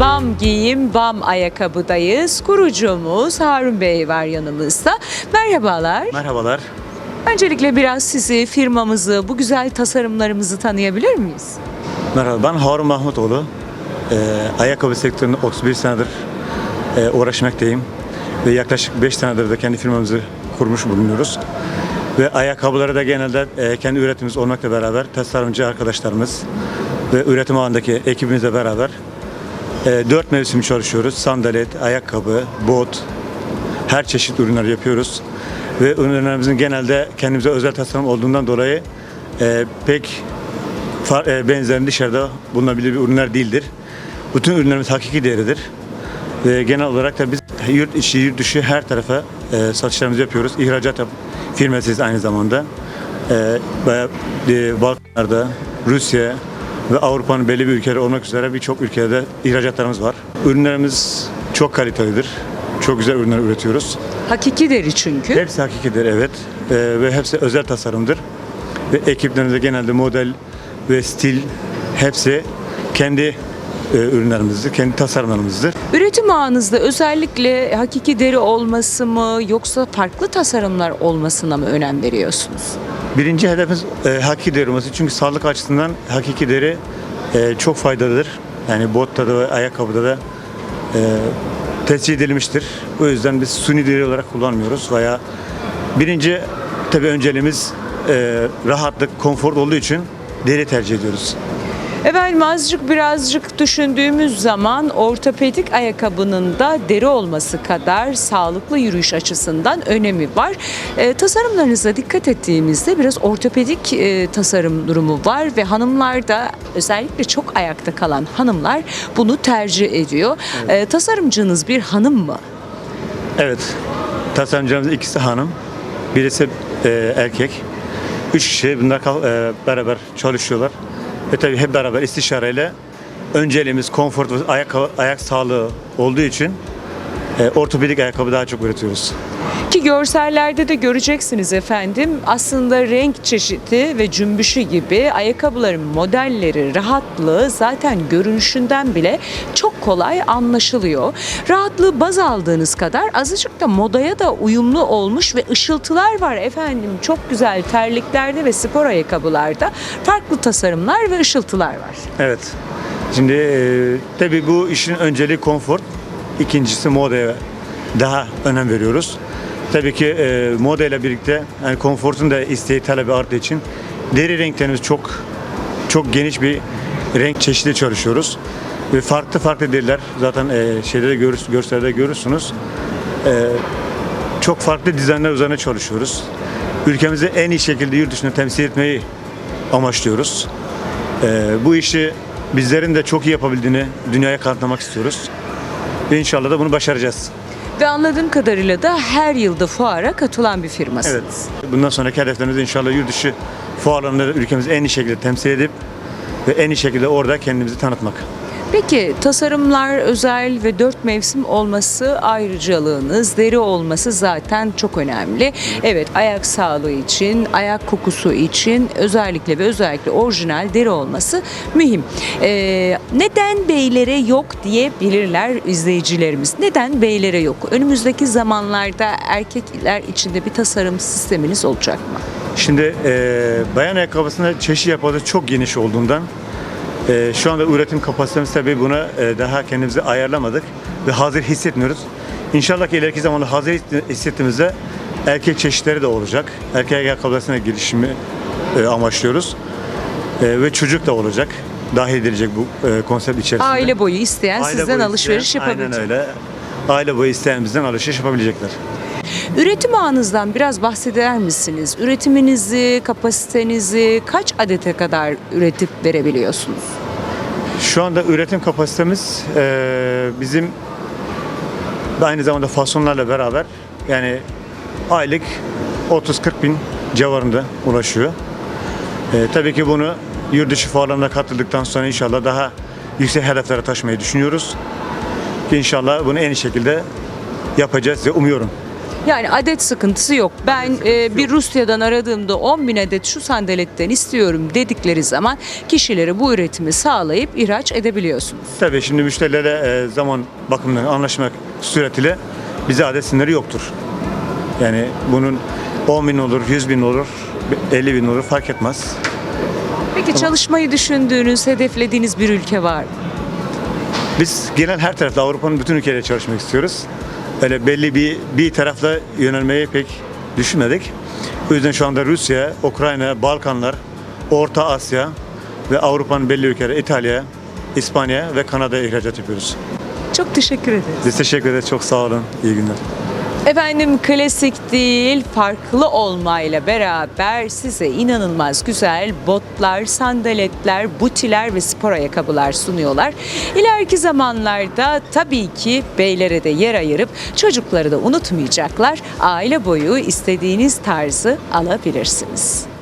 Bam giyim, bam ayakkabıdayız. Kurucumuz Harun Bey var yanımızda. Merhabalar. Merhabalar. Öncelikle biraz sizi, firmamızı, bu güzel tasarımlarımızı tanıyabilir miyiz? Merhaba ben Harun Mahmutoğlu. Ee, ayakkabı sektöründe 31 senedir e, uğraşmaktayım. Ve yaklaşık 5 senedir de kendi firmamızı kurmuş bulunuyoruz. Ve ayakkabıları da genelde e, kendi üretimimiz olmakla beraber tasarımcı arkadaşlarımız ve üretim alanındaki ekibimizle beraber e, 4 mevsim çalışıyoruz. Sandalet, ayakkabı, bot, her çeşit ürünler yapıyoruz. Ve ürünlerimizin genelde kendimize özel tasarım olduğundan dolayı e, pek e, benzerini dışarıda bulunabilir bir ürünler değildir. Bütün ürünlerimiz hakiki değeridir. Ve genel olarak da biz yurt içi, yurt dışı her tarafa e, satışlarımızı yapıyoruz. İhracat firmasıyız aynı zamanda. E, ve, e, Balkanlarda, Rusya ve Avrupa'nın belli bir ülkeleri olmak üzere birçok ülkede ihracatlarımız var. Ürünlerimiz çok kalitelidir. Çok güzel ürünler üretiyoruz. Hakiki deri çünkü. Hepsi hakikidir evet. Ee, ve hepsi özel tasarımdır. Ve ekiplerimizde genelde model ve stil hepsi kendi e, ürünlerimizdir, kendi tasarımlarımızdır. Üretim ağınızda özellikle hakiki deri olması mı yoksa farklı tasarımlar olmasına mı önem veriyorsunuz? Birinci hedefimiz e, hakiki deri olması. Çünkü sağlık açısından hakiki deri e, çok faydalıdır. Yani botta da ayakkabıda da e, tescil edilmiştir. O yüzden biz suni deri olarak kullanmıyoruz. Veya birinci tabii önceliğimiz e, rahatlık, konfor olduğu için deri tercih ediyoruz. Efendim azıcık birazcık düşündüğümüz zaman ortopedik ayakkabının da deri olması kadar sağlıklı yürüyüş açısından önemi var. E, tasarımlarınıza dikkat ettiğimizde biraz ortopedik e, tasarım durumu var ve hanımlar da özellikle çok ayakta kalan hanımlar bunu tercih ediyor. E, tasarımcınız bir hanım mı? Evet. Tasarımcılarımız ikisi hanım. Birisi e, erkek. Üç kişi bunlar e, beraber çalışıyorlar. Ve tabii hep beraber istişareyle önceliğimiz konfor ve ayak, ayak sağlığı olduğu için e, ortopedik ayakkabı daha çok üretiyoruz. Ki görsellerde de göreceksiniz efendim aslında renk çeşidi ve cümbüşü gibi ayakkabıların modelleri, rahatlığı zaten görünüşünden bile çok kolay anlaşılıyor. Rahatlığı baz aldığınız kadar azıcık da modaya da uyumlu olmuş ve ışıltılar var efendim. Çok güzel terliklerde ve spor ayakkabılarda farklı tasarımlar ve ışıltılar var. Evet. Şimdi e, tabii bu işin önceliği konfor. İkincisi modaya daha önem veriyoruz. Tabii ki e, moda ile birlikte yani konforun da isteği talebi arttığı için deri renklerimiz çok çok geniş bir renk çeşidi çalışıyoruz. Ve farklı farklı deriler zaten e, şeyde de görür, görselde görürsünüz. E, çok farklı dizaynlar üzerine çalışıyoruz. Ülkemizi en iyi şekilde yurt dışında temsil etmeyi amaçlıyoruz. Ee, bu işi bizlerin de çok iyi yapabildiğini dünyaya kanıtlamak istiyoruz. Ve inşallah da bunu başaracağız. Ve anladığım kadarıyla da her yılda fuara katılan bir firmasınız. Evet. Bundan sonraki hedeflerimiz inşallah yurt dışı fuarlarında da ülkemizi en iyi şekilde temsil edip ve en iyi şekilde orada kendimizi tanıtmak. Peki tasarımlar özel ve dört mevsim olması ayrıcalığınız, deri olması zaten çok önemli. Evet ayak sağlığı için, ayak kokusu için özellikle ve özellikle orijinal deri olması mühim. Ee, neden beylere yok diyebilirler izleyicilerimiz. Neden beylere yok? Önümüzdeki zamanlarda erkekler içinde bir tasarım sisteminiz olacak mı? Şimdi e, bayan ayakkabısında çeşit yapısı çok geniş olduğundan e, şu anda üretim kapasitemiz tabii buna e, daha kendimizi ayarlamadık ve hazır hissetmiyoruz. İnşallah ki ileriki zamanda hazır hissettiğimizde erkek çeşitleri de olacak. Erkek ayakkabısına girişimi e, amaçlıyoruz. E, ve çocuk da olacak. Dahil edilecek bu e, konsept içerisinde. Aile boyu isteyen Aile sizden boyu alışveriş isteyen, yapabilecek. Aynen öyle. Aile boyu isteyen bizden alışveriş yapabilecekler. Üretim ağınızdan biraz bahseder misiniz? Üretiminizi, kapasitenizi kaç adete kadar üretip verebiliyorsunuz? Şu anda üretim kapasitemiz eee, bizim aynı zamanda fasonlarla beraber yani aylık 30-40 bin civarında ulaşıyor. Eee, tabii ki bunu yurt dışı fuarlarına katıldıktan sonra inşallah daha yüksek hedeflere taşımayı düşünüyoruz. İnşallah bunu en iyi şekilde yapacağız ve umuyorum. Yani adet sıkıntısı yok. Ben e, bir Rusya'dan aradığımda 10 bin adet şu sandaletten istiyorum dedikleri zaman kişilere bu üretimi sağlayıp ihraç edebiliyorsunuz. Tabii şimdi müşterilere e, zaman bakımından anlaşmak suretiyle bize adet sınırı yoktur. Yani bunun 10 bin olur, 100 bin olur, 50 bin olur fark etmez. Peki çalışmayı düşündüğünüz, hedeflediğiniz bir ülke var mı? Biz genel her tarafta Avrupa'nın bütün ülkeleriyle çalışmak istiyoruz. Öyle belli bir bir tarafta yönelmeyi pek düşünmedik. O yüzden şu anda Rusya, Ukrayna, Balkanlar, Orta Asya ve Avrupa'nın belli ülkeleri İtalya, İspanya ve Kanada'ya ihracat yapıyoruz. Çok teşekkür ederiz. Biz teşekkür ederiz. Çok sağ olun. İyi günler. Efendim klasik değil, farklı olmayla beraber size inanılmaz güzel botlar, sandaletler, butiler ve spor ayakkabılar sunuyorlar. İleriki zamanlarda tabii ki beylere de yer ayırıp çocukları da unutmayacaklar. Aile boyu istediğiniz tarzı alabilirsiniz.